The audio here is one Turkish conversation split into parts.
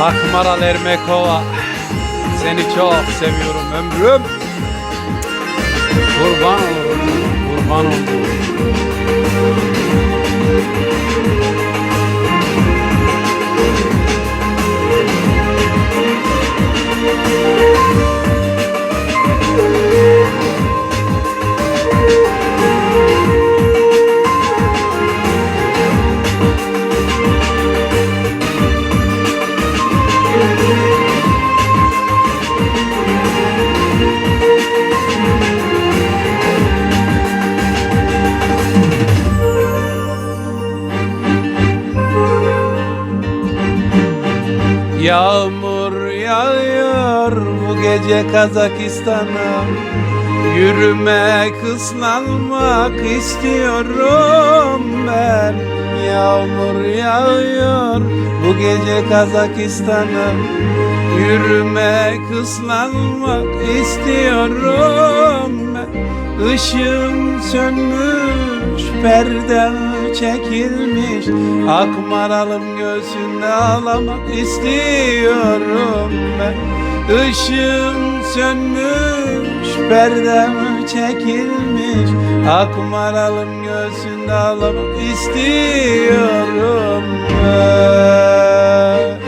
Akmaral Ermekova. Seni çok seviyorum ömrüm. Kurban olurum Kurban olurum Yağmur yağıyor bu gece Kazakistan'a. Yürümek, ıslanmak istiyorum ben. Yağmur yağıyor bu gece Kazakistan'a. Yürümek, ıslanmak istiyorum ben. Işığım sönmüş, perdem çekilmiş. Akmaralım göğsünde ağlamak istiyorum ben. Işığım sönmüş, perdem çekilmiş. Akmaralım göğsünde ağlamak istiyorum ben.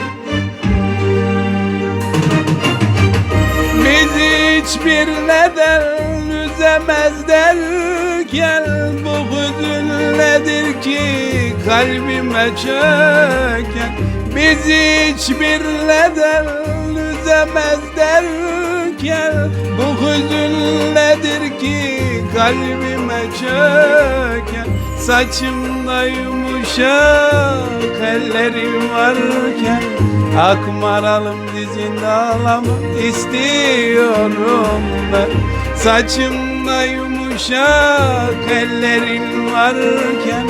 Bizi hiçbir neden üzemez derken Bu hüzün nedir ki kalbime çöken? Bizi hiçbir neden üzemez derken Bu hüzün nedir ki kalbime çöken? Saçımda yumuşak ellerim varken Akmaralım dizinde ağlamak istiyorum ben. Saçımda yumuşak ellerin varken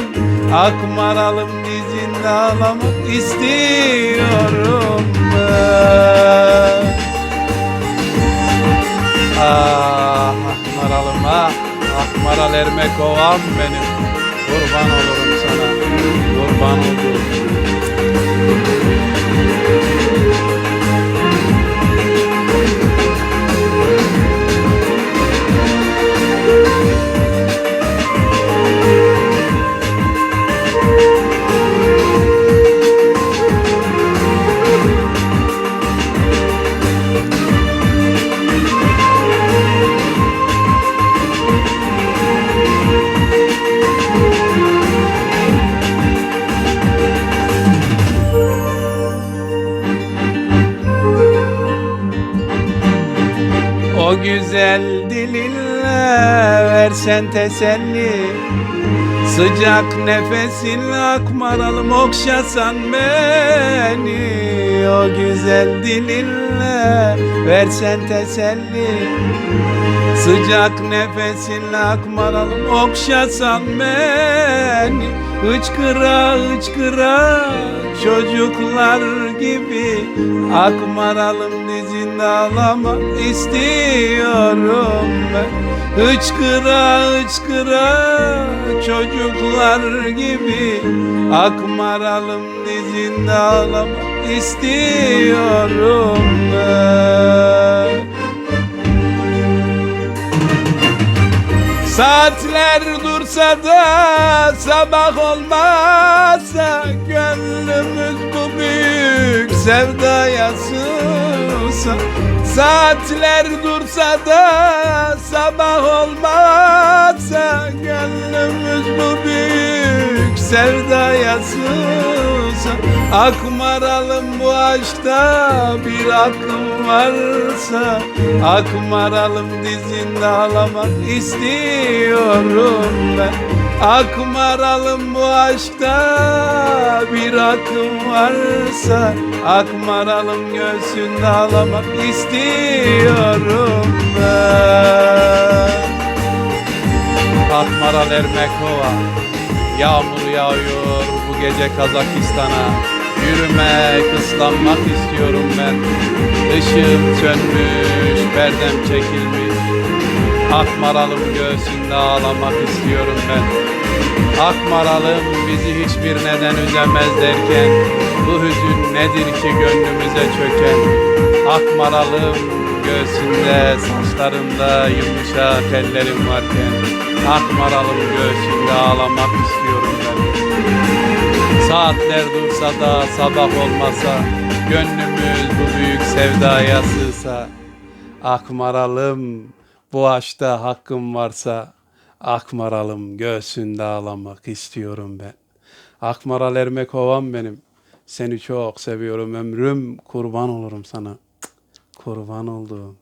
Akmaralım dizinde ağlamak istiyorum ben. Ah Akmaralım ah Akmaral Ermekovam benim güzel dilinle versen teselli. Sıcak nefesinle akmaralım okşasan beni. O güzel dilinle versen teselli. Sıcak nefesinle akmaralım okşasan beni. Hıçkıra hıçkıra çocuklar gibi Akmaralım dizinde ağlamak istiyorum ben. Hıçkıra hıçkıra çocuklar gibi Akmaralım dizinde ağlamak istiyorum ben. Saatler dursa da sabah olmazsa Gönlümüz bu büyük sevdaya sığsa. Saatler dursa da sabah olmazsa Gönlümüz bu büyük sevdaya sığsa Akmaralım bu aşkta bir akım varsa Akmaralım dizinde ağlamak istiyorum ben. Akmaralım bu aşkta bir akım varsa Akmaralım göğsünde ağlamak istiyorum ben. Akmaral Ermekova Yağmur yağıyor bu gece Kazakistan'a. Yürümek, ıslanmak istiyorum ben. Işığım sönmüş, perdem çekilmiş. Akmaralım göğsünde ağlamak istiyorum ben. Akmaralım bizi hiçbir neden üzemez derken Bu hüzün Nedir ki gönlümüze çöken? Akmaralım göğsünde Saçlarında yumuşak ellerim varken Akmaralım göğsünde ağlamak istiyorum ben. Saatler dursa da sabah olmasa Gönlümüz bu büyük sevdaya sığsa Akmaralım bu aşkta hakkım varsa Akmaralım göğsünde ağlamak istiyorum ben. Akmaral Ermekovan benim Seni çok seviyorum ömrüm kurban olurum sana. Kurban olduğum